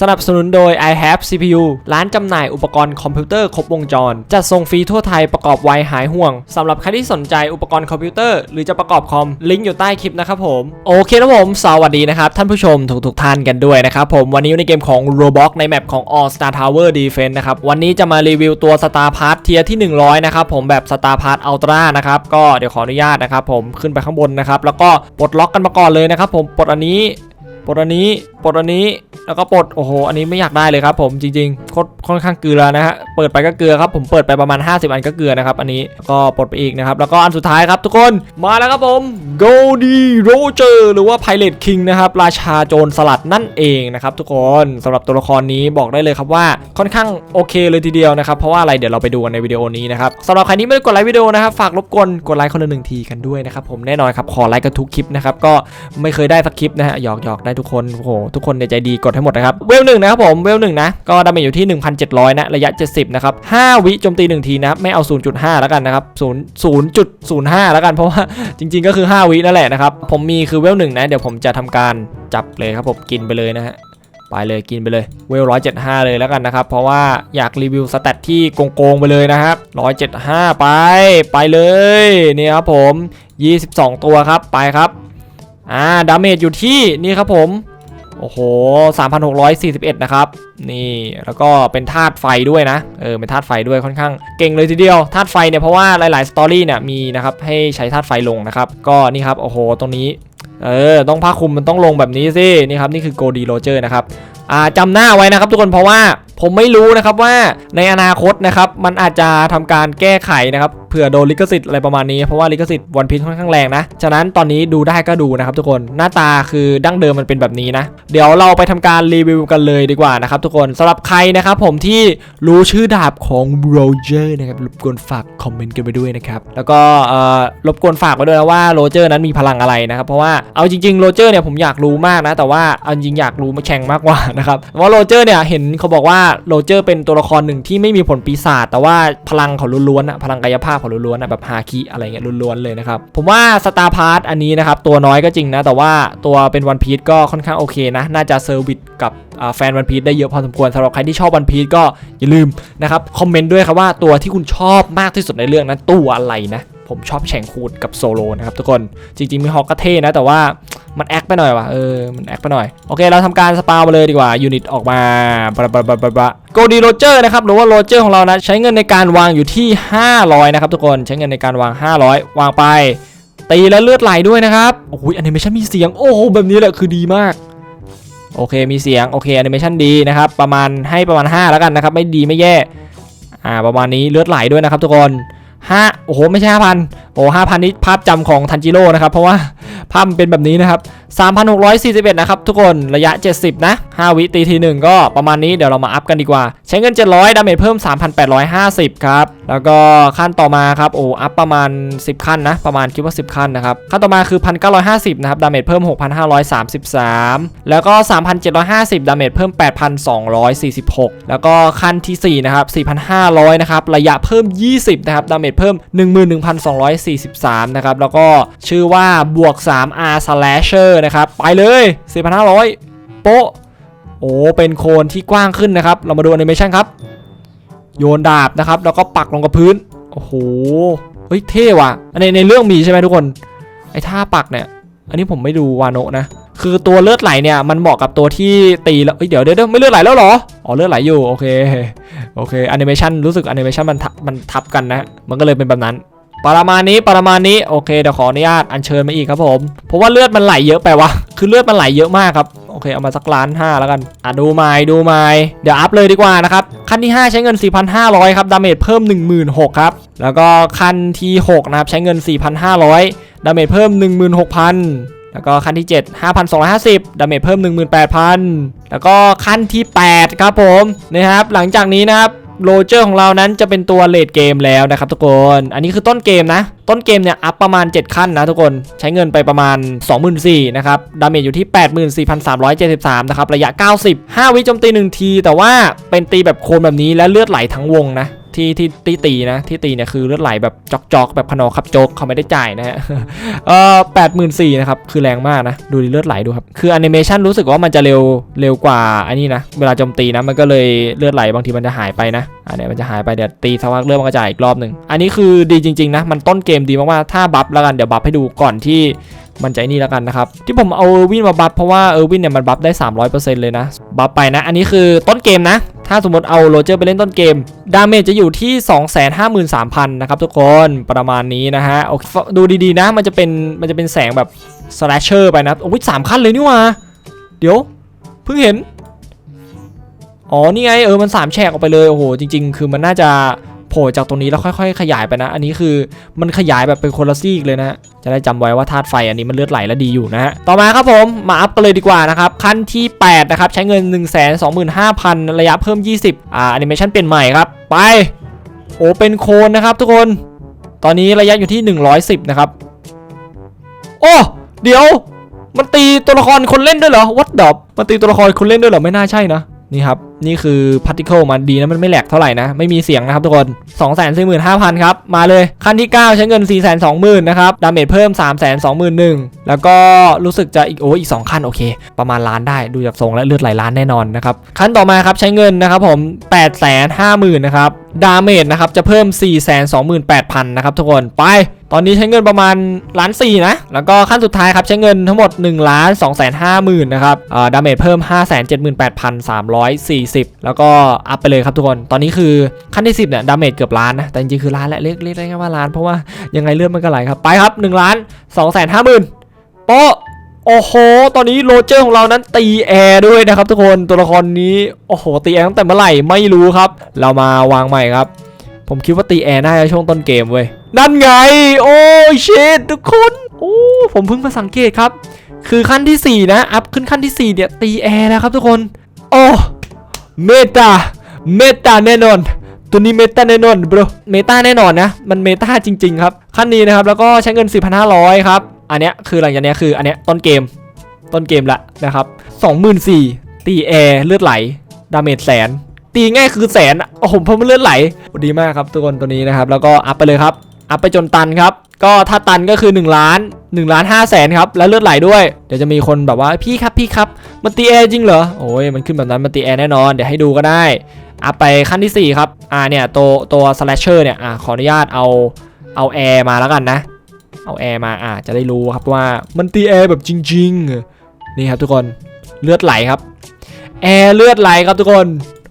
สนับสนุนโดย i have CPU ร้านจำหน่ายอุปกรณ์คอมพิวเตอร์ครบวงจร จัดส่งฟรีทั่วไทยประกอบไวหายห่วงสำหรับใครที่สนใจอุปกรณ์คอมพิวเตอร์หรือจะประกอบคอม ลิงก์อยู่ใต้คลิปนะครับผม โอเคนะผม สวัสดีนะครับ ท่านผู้ชมทุกๆท่านกันด้วยนะครับผม วันนี้ในเกมของ Roblox ในแมปของ All Star Tower Defense นะครับ วันนี้จะมารีวิวตัว Star Pass เทียที่ 100 นะครับผมแบบ Star Pass Ultra นะครับก็เดี๋ยวขออนุญาตนะครับผมขึ้นไปข้างบนนะครับแล้วก็ปลดล็อกกันมาก่อนเลยนะครับผมปลดอันนี้ ปลดอันนี้ปลดอันนี้แล้วก็ปลดโอ้โหอันนี้ไม่อยากได้เลยครับ ผมจริงๆคตรค่อนข้างเกลือนะฮะเปิดไปก็เกลือครับผมเปิดไปประมาณ 50 อันก็เกลือนะครับอันนี้ก็ปลดไปอีกนะครับแล้วก็อันสุดท้ายครับทุกคนมาแล้วครับผม Goldie Roger หรือว่า Pirate King นะครับราชาโจรสลัดนั่นเองนะครับทุกคนสำหรับตัวละครนี้บอกได้เลยครับว่าค่อนข้างโอเคเลยทีเดียวนะครับเพราะว่าอะไรเดี๋ยวเราไปดูกันในวิดีโอนี้นะครับสำหรับใครที่ไม่ได้กดไลค์วิดีโอนะครับฝากรบกวนกดไลค์คนละหนึ่งทีกันด้วยนะครับผมแน่นอนครับขอไลค์กันทุกคลิปนะครับก็ไม่เคยได้สักคลิปนะฮะหยอกหยอกได้ทุกคนโอ้โหทุกคนในใจดีกดให้หมดนะครับเวลหนึ่งนะครับผมเวลหนึ่งนะก็ดาเมจอยู่ที่ 1,700 นะระยะ 70 นะครับ 5 วิโจมตี 1 ทีนะครับไม่เอา 0.5 แล้วกันนะครับ0 0.05 แล้วกันเพราะว่าจริง ๆ ก็คือ 5 วินั่นแหละนะครับผมมีคือเวลหนึ่งนะเดี๋ยวผมจะทำการจับเลยครับผมกินไปเลยนะฮะไปเลยกินไปเลยเวลร้อยเจ็ดห้าเลยแล้วกันนะครับเพราะว่าอยากรีวิวสแตทที่โกงๆไปเลยนะครับร้อยเจ็ดห้าไปไปเลยนี่ครับผม 22 ตัวครับไปครับ อ่าดาเมจอยู่ที่นี่ครับผม โอ้โห 3,641 นะครับ นี่แล้วก็เป็นธาตุไฟด้วยนะ เออเป็นธาตุไฟด้วยค่อนข้างเก่งเลยทีเดียวธาตุไฟเนี่ยเพราะว่าหลายๆสตอรี่เนี่ยมีนะครับให้ใช้ธาตุไฟลงนะครับ ก็นี่ครับโอ้โหตรงนี้เออ ต้องผ้าคลุมมันต้องลงแบบนี้สินี่ครับ นี่คือโกดีโรเจอร์นะครับอ่าจำหน้าไว้นะครับทุกคนเพราะว่าผมไม่รู้นะครับว่าในอนาคตนะครับ มันอาจจะทำการแก้ไขนะครับ ผื่อโดนลิขสิทธิ์อะไรประมาณนี้เพราะว่าลิขสิทธิ์วันพีชค่อนข้างแรงนะ ฉะนั้นตอนนี้ดูได้ก็ดูนะครับทุกคนหน้าตาคือดั้งเดิมมันเป็นแบบนี้นะ เดี๋ยวเราไปทำการรีวิวกันเลยดีกว่านะครับทุกคนสำหรับใครนะครับผมที่รู้ชื่อดาบของโรเจอร์นะครับรบกวนฝากคอมเมนต์กันไปด้วยนะครับแล้วก็รบกวนฝากไว้ด้วยนะว่าโรเจอร์นั้นมีพลังอะไรนะครับเพราะว่าเอาจริงๆโรเจอร์เนี่ยผมอยากรู้มากนะ แต่ว่าเอาจริงๆอยากรู้มาแข่งมากกว่านะครับเพราะโรเจอร์เนี่ยเห็นเขาบอกว่าโรเจอร์เป็นตัวละครหนึ่งที่ไม่มีผลปีศาจแต่ว่าพลังเขาล้วนๆอะพลังกายภาพของล้วนๆนะแบบฮาคิอะไรเงี้ยล้วนๆเลยนะครับ ผมว่าสตาร์พาร์ตอันนี้นะครับ ตัวน้อยก็จริงนะ แต่ว่าตัวเป็นวันพี e ก็ค่อนข้างโอเคนะ น่าจะเซอร์วิสกับแฟนวันพี e ได้เยอะพอสมควรสำหรับใครที่ชอบวันพี e ก็อย่าลืมนะครับคอมเมนต์ด้วยครับว่าตัวที่คุณชอบมากที่สุดในเรื่องนั้นตัวอะไรนะ ผมชอบแฉงคูดกับโซโลนะครับทุกคนจริงๆมีฮอกก็เท่นะ แต่ว่ามันแอคไปหน่อยว่ะเออมันแอคไปหน่อย โอเค เราทำการสปามาเลยดีกว่ายูนิตออกมาบลาบลาบลาบลาบลาโกดีโรเจอร์นะครับหรือว่าโรเจอร์ของเรานะ ใช้เงินในการวางอยู่ที่ 500 นะครับทุกคนใช้เงินในการวาง 500 วางไปตีแล้วเลือดไหลด้วยนะครับโอ้ยแอนิเมชันมีเสียงโอ้โหแบบนี้แหละคือดีมากโอเคมีเสียงโอเคแอนิเมชันดีนะครับประมาณให้ประมาณ 5 แล้วกันนะครับไม่ดีไม่แย่อ่าประมาณนี้เลือดไหลด้วยนะครับทุกคน ห้าโอ้โหไม่ใช่ห้าพันโอ้ห้าพันนี้ภาพจำของทันจิโร่นะครับ เพราะว่า ภาพมันเป็นแบบนี้นะครับ 3,641 นะครับทุกคนระยะ 70 นะ 5 วิตีทีหนึ่งก็ประมาณนี้เดี๋ยวเรามาอัพกันดีกว่า ใช้เงิน 700 ดาเมจเพิ่ม 3,850 ครับ แล้วก็ขั้นต่อมาครับโอ้อัพประมาณ 10 ขั้นนะ ประมาณคิดว่า 10 ขั้นนะครับขั้นต่อมาคือ 1,950 นะครับ ดาเมจเพิ่ม 6,533 แล้วก็ 3,750 ดาเมจเพิ่ม 8,246 แล้วก็ขั้นทีสี่4 นะครับ 4,500 นะครับระยะเพิ่ม 20 นะครับดาเมจเพิ่ม 11,243 นะครับแล้วก็ชื่อว่าบวก 3R slasher นะครับ ไปเลย 4,500 โป๊ะโอ้ เป็นโคนที่กว้างขึ้นนะครับ เรามาดูแอนิเมชันครับ โยนดาบนะครับ แล้วก็ปักลงกับพื้น โอ้โห เฮ้ย เท่ว่ะ อันในในเรื่องมีใช่ไหมทุกคน ไอ้ท่าปักเนี่ย อันนี้ผมไม่ดูวานโนะนะ คือตัวเลือดไหลเนี่ย มันเหมาะกับตัวที่ตีแล้วเอ้ยเดี๋ยวเดี๋ยวเดี๋ยวไม่เลือดไหลแล้วหรอ อ๋อ เลือดไหลอยู่ โอเค โอเคแอนิเมชันรู้สึกแอนิเมชันมันทับมันทับกันนะ มันก็เลยเป็นแบบนั้น ประมาณนี้ประมาณนี้โอเคเดี๋ยวขออนุญาตอัญเชิญมาอีกครับผมเพราะว่าเลือดมันไหลเยอะไปวะคือเลือดมันไหลเยอะมากครับโอเคเอามาสักล้านห้าแล้วกันอะดูไม้ดูไม้เดี๋ยวอัพเลยดีกว่านะครับขั้นที่ 5 ใช้เงิน 4,500 ครับดาเมจเพิ่ม 16,000ครับแล้วก็ขั้นที่ 6 นะครับ ใช้เงิน 4,500 ดาเมจเพิ่ม 16,000 แล้วก็ขั้นที่ 7 5,250 ดาเมจเพิ่ม 18,000 แล้วก็ขั้นที่ 8 ครับผมนะครับหลังจากนี้นะครับ โรเจอร์ของเรานั้นจะเป็นตัวเลดเกมแล้วนะครับทุกคน อันนี้คือต้นเกมนะ ต้นเกมเนี่ยอัพประมาณ 7 ขั้นนะทุกคน ใช้เงินไปประมาณ 24,000นะครับ ดาเมจอยู่ที่ 84,373 นะครับ ระยะ 90 5 วิโจมตี 1 ที แต่ว่าเป็นตีแบบโคนแบบนี้และเลือดไหลทั้งวงนะ ที่ที่ตีตีนะที่ตีเนี่ยคือเลือดไหลแบบจอกจอกแบบขนอขับโจกเขาไม่ได้จ่ายนะฮะเอ่อแปดหมื่นสี่นะครับคือแรงมากนะดูดิเลือดไหลดูครับคือแอนิเมชันรู้สึกว่ามันจะเร็วเร็วกว่าอันนี้นะเวลาโจมตีนะมันก็เลยเลือดไหลบางทีมันจะหายไปนะอันนี้มันจะหายไปเดี๋ยวตีสักพักเลือดมันก็จะอีกรอบหนึ่งอันนี้คือดีจริงๆนะมันต้นเกมดีมากๆถ้าบัฟแล้วกันเดี๋ยวบัฟให้ดูก่อนที่มันจะไอ้นี่แล้วกันนะครับ ที่ผมเอาเออร์วินมาบัฟเพราะว่าเออร์วินเนี่ยมันบัฟได้ 300%เลยนะ บัฟไปนะ อันนี้คือต้นเกมนะ ถ้าสมมติเอาโรเจอร์ไปเล่นต้นเกม ดาเมจจะอยู่ที่ 253,000 นะครับทุกคนประมาณนี้นะฮะโอเคดูดีๆนะมันจะเป็นมันจะเป็นแสงแบบสแลชเชอร์ไปนะโอ้ยสามขั้นเลยนี่ว่า เดี๋ยว เพิ่งเห็น อ๋อ นี่ไง เออ มันสามแฉกออกไปเลย โอ้โห จริง ๆ คือมันน่าจะ ผล่จากตรงนี้แล้วค่อยๆ ขยายไปนะ อันนี้คือมันขยายแบบเป็นคนละซีกเลยนะ จะได้จำไว้ว่าธาตุไฟอันนี้มันเลือดไหลและดีอยู่นะฮะ ต่อมาครับผมมาอัพกันเลยดีกว่านะครับ ขั้นที่8นะครับใช้เงิน 1 2 5 0 0 0 ระยะเพิ่ม 20อ่าแอนิเมชันเปลี่ยนใหม่ครับ ไปโอ้เป็นโคนนะครับ ทุกคน ตอนนี้ระยะอยู่ที่ 110 นะครับ โอ้เดี๋ยว มันตีตัวละครคนเล่นด้วยเหรอวัดดอบมันตีตัวละครคนเล่นด้วยเหรอไม่น่าใช่นะนี่ครับ นี่คือพาร์ติเคิลมันดีนะมันไม่แหลกเท่าไหร่นะ ไม่มีเสียงนะครับทุกคน 2 4 5 0 0 0 ครับ มาเลยขั้นที่ 9 ใช้เงิน 4 2 0 0 0 0 นะครับ ดาเมจเพิ่ม 3 2 0 0 0 0 แล้วก็รู้สึกจะอีกโอ้อีก 2 ขั้นโอเค ประมาณล้านได้ดูจากทรงและเลือดไหลล้านแน่นอนนะครับขั้นต่อมาครับใช้เงินนะครับผม 8 5 0 0 0 0 นะครับ ดาเมจนะครับจะเพิ่ม 4 2 8 0 0 0 นะครับทุกคนไป ตอนนี้ใช้เงินประมาณล้านสี่นะ แล้วก็ขั้นสุดท้ายครับใช้เงินทั้งหมด1ล้าน2แสนห้าหมื่นนะครับเอ่อดาเมจเพิ่ม 5 7 8 3 4 0 แล้วก็อัพไปเลยครับทุกคน ตอนนี้คือขั้นที่ 10เนี่ยดาเมจเกือบล้านนะ แต่จริงๆคือล้านแหละเรียกเรียกได้แค่ว่าล้านเพราะว่ายังไงเลือดมันก็ไหลครับไปครับ1ล้าน2แสนห้าหมื่นโป๊ะ โอ้โห ตอนนี้โรเจอร์ของเรานั้นตีแอร์ด้วยนะครับทุกคน ตัวละครนี้ โอ้โห ตีแอร์ตั้งแต่เมื่อไหร่ไม่รู้ครับ เรามาวางใหม่ครับ ผมคิดว่าตีแอร์น่าจะช่วงต้นเกมเว้ย นั่นไง โอ้ยเชดทุกคน โอ้ ผมเพิ่งมาสังเกตครับ คือขั้นที่ 4 นะ อัพขึ้นขั้นที่ 4 เนี่ย ตีแอร์แล้วครับทุกคน โอ้ เมตา เมตาแน่นอนตัวนี้เมตาแน่นอนบรเมตาแน่นอนนะ มันเมตาจริง ๆ ครับ ขั้นนี้นะครับ แล้วก็ใช้เงิน 4,500 ครับ อันเนี้ยคือหลังจากเนี้ยคืออันเนี้ยต้นเกมต้นเกมละนะครับ24,000ตีแอร์เลือดไหลดาเมจแสน ตีง่ายคือแสนโอ้โหเพราะมันเลือดไหลดีมากครับทุกคนตัวนี้นะครับ แล้วก็อัพไปเลยครับอัพไปจนตันครับ ก็ถ้าตันก็คือ 1 ล้าน1ล้าน5แสนครับ แล้วเลือดไหลด้วย เดี๋ยวจะมีคนแบบว่าพี่ครับพี่ครับ มันตีแอร์จริงเหรอ โอ้ยมันขึ้นแบบนั้นมันตีแอร์แน่นอน เดี๋ยวให้ดูก็ได้อัพไปขั้นที่ 4 ครับ อ่าเนี่ยตัวตัวสแลชเชอร์เนี่ยอ่าขออนุญาตเอาเอาแอร์มาแล้วกันนะ เอาแอร์มาอ่าจะได้รู้ครับว่ามันตีแอร์แบบจริง ๆ นี่ครับทุกคนเลือดไหลครับ แอร์เลือดไหลครับทุกคน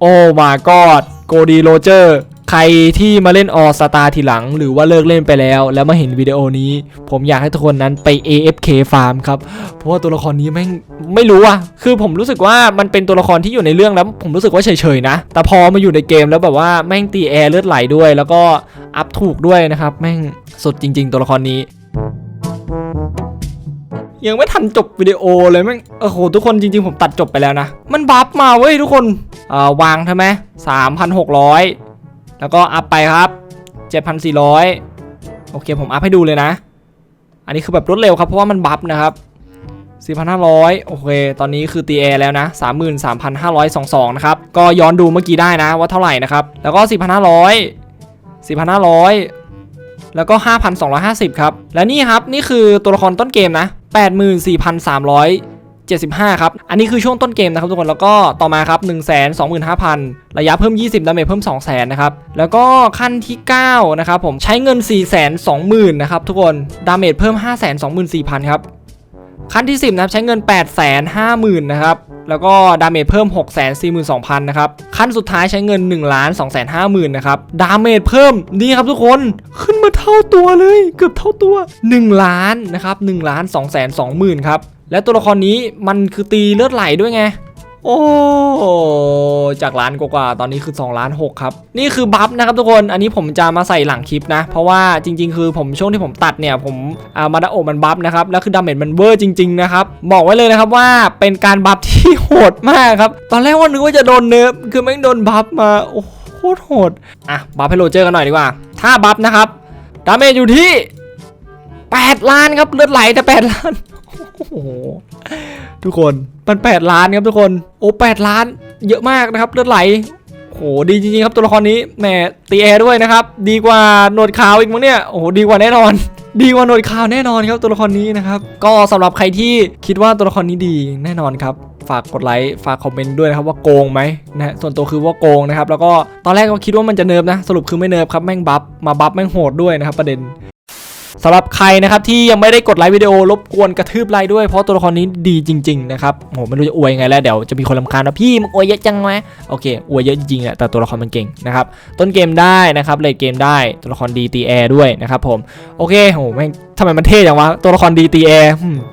โอ้มากรอดโกดีโรเจอร์ รที่มาเล่นออสตาทีหลัง หรือว่าเลิกเล่นไปแล้ว แล้วมาเห็นวิดีโอนี้ ผมอยากให้ทุกคนนั้นไป AFK farm ครับ เพราะว่าตัวละครนี้แม่งไม่รู้อะคือผมรู้สึกว่ามันเป็นตัวละครที่อยู่ในเรื่องแล้ว ผมรู้สึกว่าเฉยๆนะ แต่พอมาอยู่ในเกมแล้วแบบว่าแม่งตีแอร์เลือดไหลด้วย แล้วก็อัพถูกด้วยนะครับแม่งสุดจริง ๆ ตัวละครนี้ยังไม่ทันจบวิดีโอเลยแม่งโอ้โหทุกคนจริงๆ ผมตัดจบไปแล้วนะ มันบัฟมาเว้ยทุกคนอ่าวางใช่ไหมสามพันหกร้อย แล้วก็อัพไปครับเจ็ดพันสี่ร้อยโอเคผมอัพให้ดูเลยนะ อันนี้คือแบบรวดเร็วครับ เพราะว่ามันบัฟนะครับสี่พันห้าร้อยโอเค ตอนนี้คือตีแอร์แล้วนะสามหมื่นสามพันห้าร้อยสองสองนะครับ ก็ย้อนดูเมื่อกี้ได้นะว่าเท่าไหร่นะครับ แล้วก็สี่พันห้าร้อยสี่พันห้าร้อยแล้วก็ 5,250 ครับ และนี่ครับ นี่คือตัวละครต้นเกมนะ 75ครับ อันนี้คือช่วงต้นเกมนะครับทุกคน แล้วก็ต่อมาครับ 125,000 ระยะเพิ่ม 20 ดาเมจเพิ่ม 2 0 0 0 0นะครับ แล้วก็ขั้นที่ 9 นะครับผม ใช้เงิน 420,000นะครับทุกคน ดาเมจเพิ่ม 524,000 ครับ ขั้นที่ 10 นะครับ ใช้เงิน 850,000นะครับ แล้วก็ดาเมจเพิ่ม 642,000นะครับ ขั้นสุดท้ายใช้เงิน1ล้าน250,000นะครับ ดาเมจเพิ่ม นี่ครับทุกคน ขึ้นมาเท่าตัวเลย เกือบเท่าตัว 1 ล้านนะครับ1ล้าน220,000ครับ และตัวละครนี้มันคือตีเลือดไหลด้วยไง โอ้จากล้านกว่าตอนนี้คือ2ล้าน6ครับ นี่คือบัฟนะครับทุกคนอันนี้ผมจะมาใส่หลังคลิปนะ เพราะว่าจริง ๆ คือผมช่วงที่ผมตัดเนี่ยผมอามาดาโอมันบัฟนะครับแล้วคือดาเมจมันเวอร์จริงๆนะครับบอกไว้เลยนะครับว่าเป็นการบัฟที่โหดมากครับ ตอนแรกว่านึกว่าจะโดนเนิร์ฟคือแม่งโดนบัฟมาโอ้โหตรโหดอะบัฟให้โรเจอร์กันหน่อยดีกว่า ถ้าบัฟนะครับดาเมจอยู่ที่ 8 ล้านครับเลือดไหลแต่8ล้าน โอ้โหทุกคนมัน8ล้านครับทุกคนโอ้8ล้าน เยอะมากนะครับเลือดไหลโอ้โหดีจริงๆครับตัวละครนี้แหมตีแอร์ด้วยนะครับ ดีกว่าหนวดขาวอีกมั้งเนี่ยโอ้โหดีกว่าแน่นอน ดีกว่าหนวดขาวแน่นอนครับตัวละครนี้นะครับ ก็สำหรับใครที่คิดว่าตัวละครนี้ดีแน่นอนครับฝากกดไลค์ฝากคอมเมนต์ด้วยนะครับว่าโกงไหมนะฮะส่วนตัวคือว่าโกงนะครับแล้วก็ตอนแรกก็คิดว่ามันจะเนิร์ฟนะ สรุปคือไม่เนิร์ฟครับแม่งบัฟมาบัฟแม่งโหดด้วยนะครับประเด็น สำหรับใครนะครับที่ยังไม่ได้กดไลค์วิดีโอรบกวนกระทืบไลค์ด้วยเพราะตัวละครนี้ดีจริงๆนะครับโหไม่รู้จะอวยยังไงแล้วเดี๋ยวจะมีคนรำคาญว่าพี่มึงอวยเยอะจังไหมโอเคอวยเยอะจริงๆแหละแต่ตัวละครมันเก่งนะครับต้นเกมได้นะครับเลดเกมได้ตัวละครดีตีแอร์ด้วยนะครับผมโอเคโหแม่งทำไมมันเท่จังวะ ตัวละครดีตีแอร์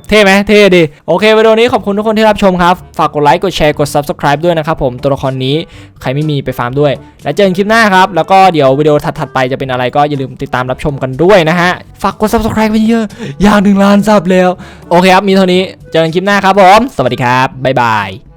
เท่ไหมเท่ดี โอเควิดีโอนี้ขอบคุณทุกคนที่รับชมครับ ฝากกดไลค์กดแชร์กด subscribe ด้วยนะครับผมตัวละครนี้ใครไม่มีไปฟาร์มด้วย แล้วเจอกันคลิปหน้าครับ แล้วก็เดี๋ยววิดีโอถัดๆไปจะเป็นอะไรก็อย่าลืมติดตามรับชมกันด้วยนะฮะฝากกด subscribe ไปเยอะอย่างหนึ่งล้านซับแล้วโอเคครับมีเท่านี้เจอกันคลิปหน้าครับผมสวัสดีครับบ๊ายบาย